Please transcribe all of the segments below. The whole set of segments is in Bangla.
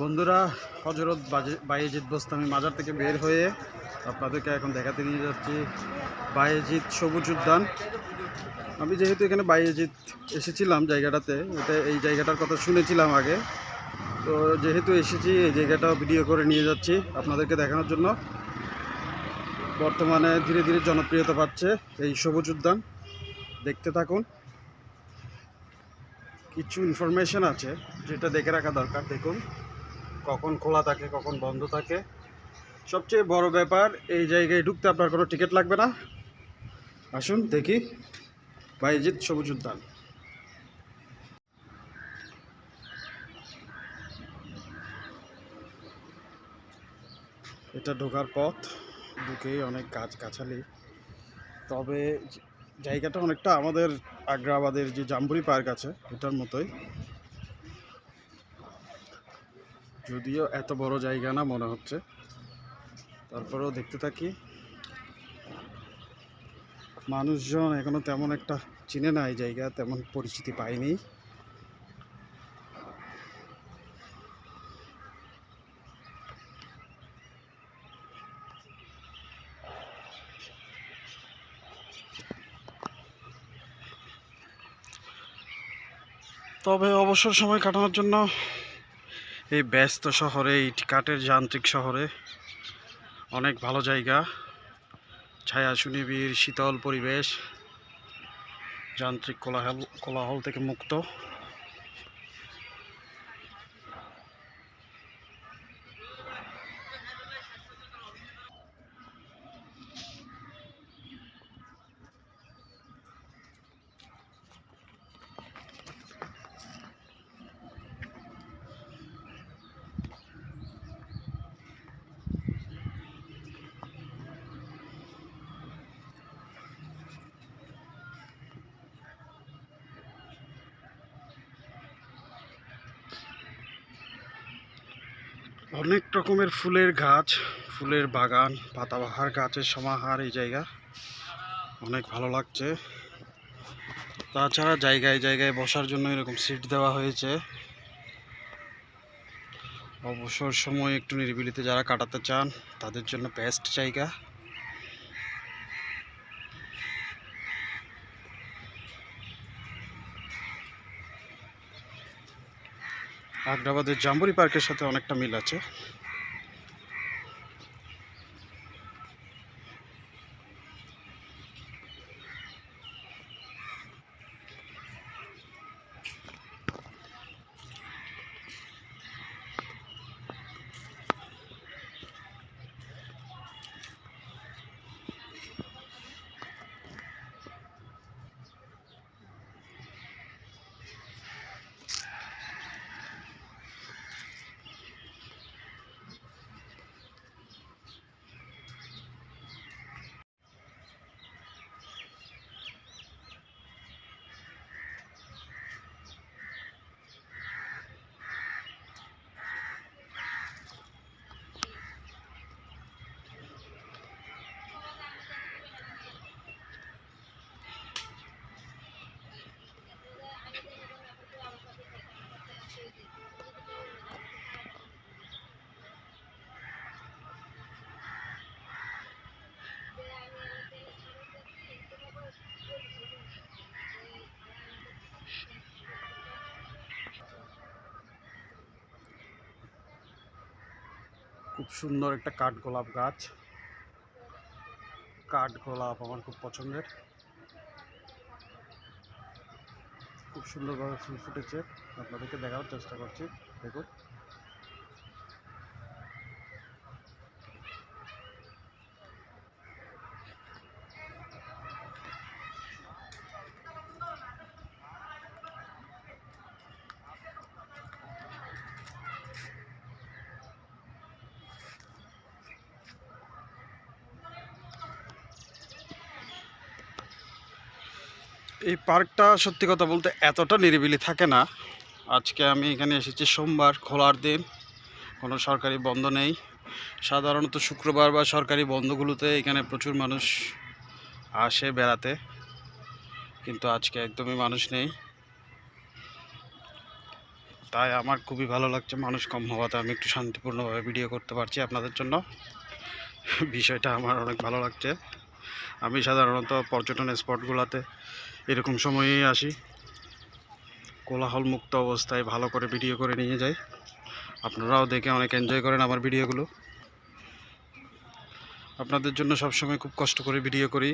বন্ধুরা, হজরত বায়েজিদ বোস্তামি মাজার থেকে বের হয়ে আপনাদেরকে এখন দেখাতে নিয়ে যাচ্ছি। বায়েজিদ সবুজ উদ্যান। আমি যেহেতু এখানে বায়েজিদ এসেছিলাম জায়গাটাতে এটা এই জায়গাটার কথা শুনেছিলাম আগে। তো যেহেতু এসেছি, এই জায়গাটা ভিডিও করে নিয়ে যাচ্ছি আপনাদেরকে দেখানোর জন্য। বর্তমানে ধীরে ধীরে জনপ্রিয়তা পাচ্ছে এই সবুজ উদ্যান। দেখতে থাকুন। কিছু ইনফরমেশন আছে যেটা দেখে রাখা দরকার, দেখুন। কখন খোলা থাকে, কখন বন্ধ থাকে। সবচেয়ে বড় ব্যাপার, এই জায়গায় ঢুকতে আপনার কোনো টিকিট লাগবে না। আসুন, দেখি। বাইজিৎ সবুজ উদ্যান। এটা ঢোকার পথ, ঢুকেই অনেক গাছ গাছালি। তবে জায়গাটা অনেকটা আমাদের আগ্রাবাদের যে জাম্বুরি পার্ক আছে, এটার মতোই। যদিও এত বড় জায়গা না মনে হচ্ছে। তারপরেও দেখতে থাকি। মানুষজন এখনও তেমন একটা চিনে না এই জায়গা, তেমন পরিচিতি পায়নি। তবে অবসর সময় কাটানোর জন্য এই ব্যস্ত শহরে, এই কাঠের যান্ত্রিক শহরে। অনেক ভালো জায়গা। ছায়া সুনিবিড়, শীতল পরিবেশ। যান্ত্রিক কোলাহল কোলাহল থেকে মুক্ত। অনেক রকমের ফুলের গাছ, ফুলের বাগান, পাতাবাহার গাছের সমাহার এই জায়গা। অনেক ভালো লাগছে। তাছাড়া জায়গায় জায়গায় বসার জন্য এরকম সিট দেওয়া হয়েছে। অবসর সময় একটু নিরিবিলিতে যারা কাটাতে চান, তাদের জন্য বেস্ট জায়গা। আগ্রাবাদের জাম্বুরি পার্কের সাথে অনেকটা মিল আছে। খুব সুন্দর একটা কাঠ গোলাপ গাছ। কাঠ গোলাপ আমার খুব পছন্দের। খুব সুন্দরভাবে ফুল ফুটেছে। আপনাদেরকে দেখার চেষ্টা করছি। দেখুন। এই পার্কটা সত্যি কথা বলতে এতটা নিরিবিলি থাকে না। আজকে আমি এখানে এসেছি সোমবার, খোলার দিন। কোনো সরকারি বন্ধ নেই। সাধারণত শুক্রবার বা সরকারি বন্ধগুলোতে এখানে প্রচুর মানুষ আসে বেড়াতে। কিন্তু আজকে একদমই মানুষ নেই। তাই আমার খুবই ভালো লাগছে মানুষ কম হওয়াতে। আমি একটু শান্তিপূর্ণভাবে ভিডিও করতে পারছি আপনাদের জন্য। বিষয়টা আমার অনেক ভালো লাগছে। আমি সাধারণত পর্যটন স্পটগুলোতে এরকম সময়েই আসি। কোলাহল মুক্ত অবস্থায় ভালো করে ভিডিও করে নিয়ে যাই। আপনারাও দেখে অনেক এনজয় করেন আমার ভিডিওগুলো আপনাদের জন্য সবসময় খুব কষ্ট করে ভিডিও করি।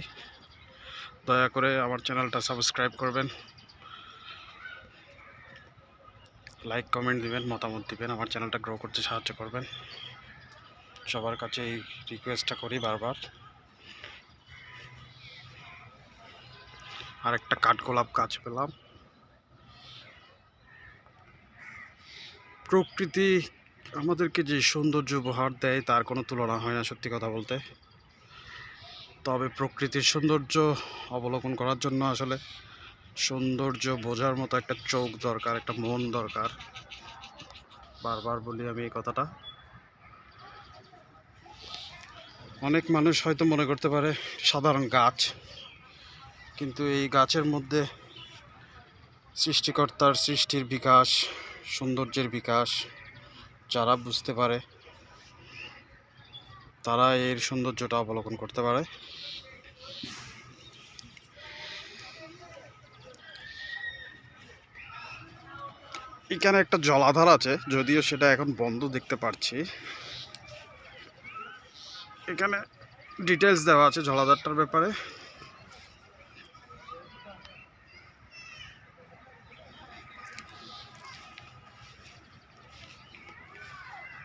দয়া করে আমার চ্যানেলটা সাবস্ক্রাইব করবেন। লাইক কমেন্ট দিবেন, মতামত দিবেন, আমার চ্যানেলটা গ্রো করতে সাহায্য করবেন। সবার কাছে এই রিকোয়েস্টটা করি বারবার। আর একটা কাঠগোলাপ গাছ পেলাম। প্রকৃতি আমাদেরকে যে সৌন্দর্য উপহার দেয়, তার কোনো তুলনা হয় না সত্যি কথা বলতে। তবে প্রকৃতির সৌন্দর্য অবলোকন করার জন্য আসলে সৌন্দর্য বোঝার মতো একটা চোখ দরকার, একটা মন দরকার। বারবার বলি আমি এই কথাটা। অনেক মানুষ হয়তো মনে করতে পারে সাধারণ গাছ। কিন্তু এই গাছের মধ্যে সৃষ্টিকর্তার সৃষ্টির বিকাশ, সৌন্দর্যের বিকাশ, যারা বুঝতে পারে, তারা এর সৌন্দর্যটা অবলোকন করতে পারে। এখানে একটা জলাধার আছে, যদিও সেটা এখন বন্ধ দেখতে পাচ্ছি এখানে ডিটেলস দেওয়া আছে জলাধারটার ব্যাপারে।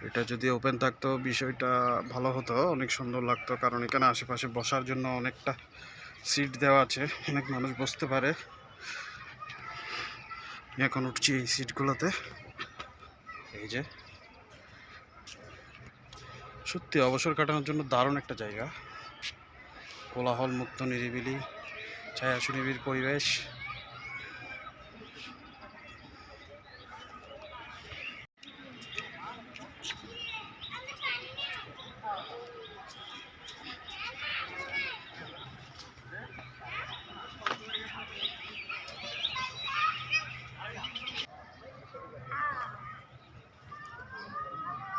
এটা যদি ওপেন থাকতো, বিষয়টা ভালো হতো, অনেক সুন্দর লাগতো। কারণ এখানে আশেপাশে বসার জন্য অনেকটা সিট দেওয়া আছে। অনেক মানুষ বসতে পারে। এখন উঠছি এই সিটগুলোতে এই যে। সত্যি, অবসর কাটানোর জন্য দারুণ একটা জায়গা। কোলাহল মুক্ত নিরিবিলি ছায়া সুনিবিড় পরিবেশ।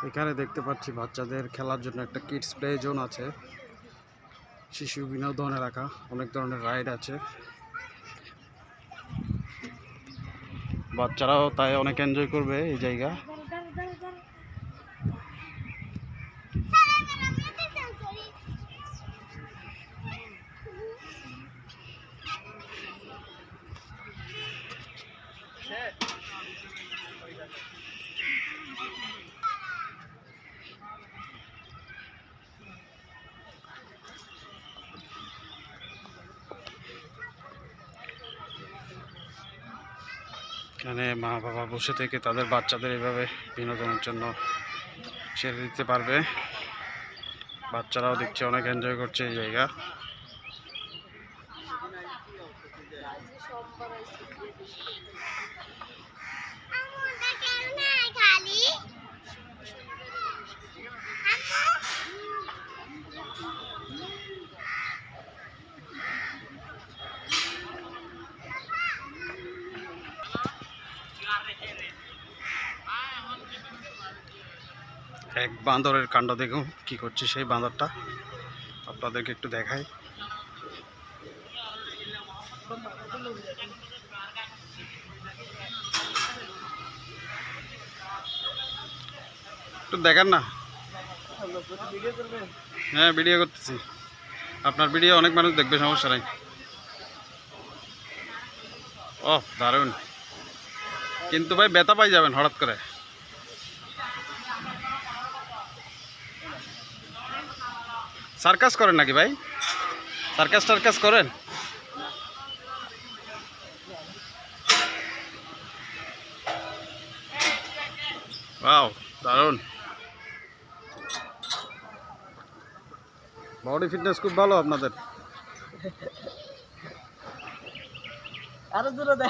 এখানে দেখতে পাচ্ছি বাচ্চাদের খেলার জন্য একটা কিডস প্লে জোন আছে। শিশু বিনোদনে রাখা, অনেক ধরনের রাইড আছে। বাচ্চারাও তাই অনেক এনজয় করবে এই জায়গা। এখানে মা বাবা বসে থেকে তাদের বাচ্চাদের এভাবে বিনোদনের জন্য ছেড়ে দিতে পারবে। বাচ্চারাও দেখছে, অনেক এনজয় করছে এই জায়গা। এক বান্দরের কাণ্ড দেখুন, কি করছে সেই বান্দরটা। আপনাদেরকে একটু দেখাই। একটু দেখান না। হ্যাঁ ভিডিও করতেছি। আপনার ভিডিও অনেক মানুষ দেখবে, সমস্যা নাই। ও দারুণ। কিন্তু ভাই ব্যথা পাই যাবেন হঠাৎ করে। সার্কাস করেন নাকি ভাই? সার্কাস টার্কাস করেন? ওয়াও দারুণ। বডি ফিটনেস খুব ভালো আপনাদের। আরও দূরে না।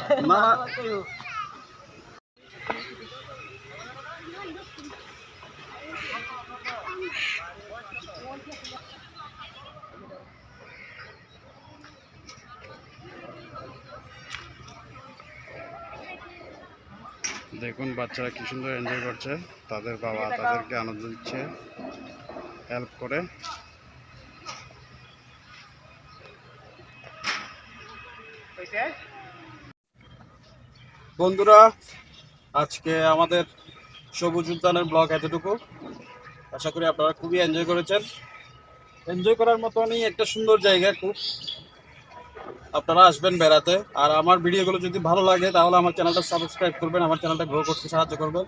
দেখুন বাচ্চারা কি সুন্দর এনজয় করছে। তাদের বাবা তাদেরকে আনন্দ দিচ্ছে। হেল্প করে। বন্ধুরা, আজকে আমাদের সবুজ উদ্যানের ব্লগ এতটুকু। আশা করি আপনারা খুবই এনজয় করেছেন। এনজয় করার মতনই একটা সুন্দর জায়গা খুব। আপনারা আসবেন বেড়াতে। আর আমার ভিডিওগুলো যদি ভালো লাগে, তাহলে আমার চ্যানেলটা সাবস্ক্রাইব করবেন, আমার চ্যানেলটা গ্রো করতে সাহায্য করবেন।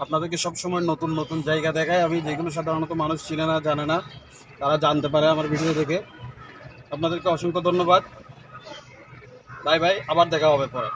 আপনাদেরকে সবসময় নতুন নতুন জায়গা দেখায়। আমি যেগুলো সাধারণত মানুষ চিনে না, জানে না, তারা জানতে পারে আমার ভিডিও দেখে। আপনাদেরকে অসংখ্য ধন্যবাদ। Bye bye. আবার দেখা হবে পরে।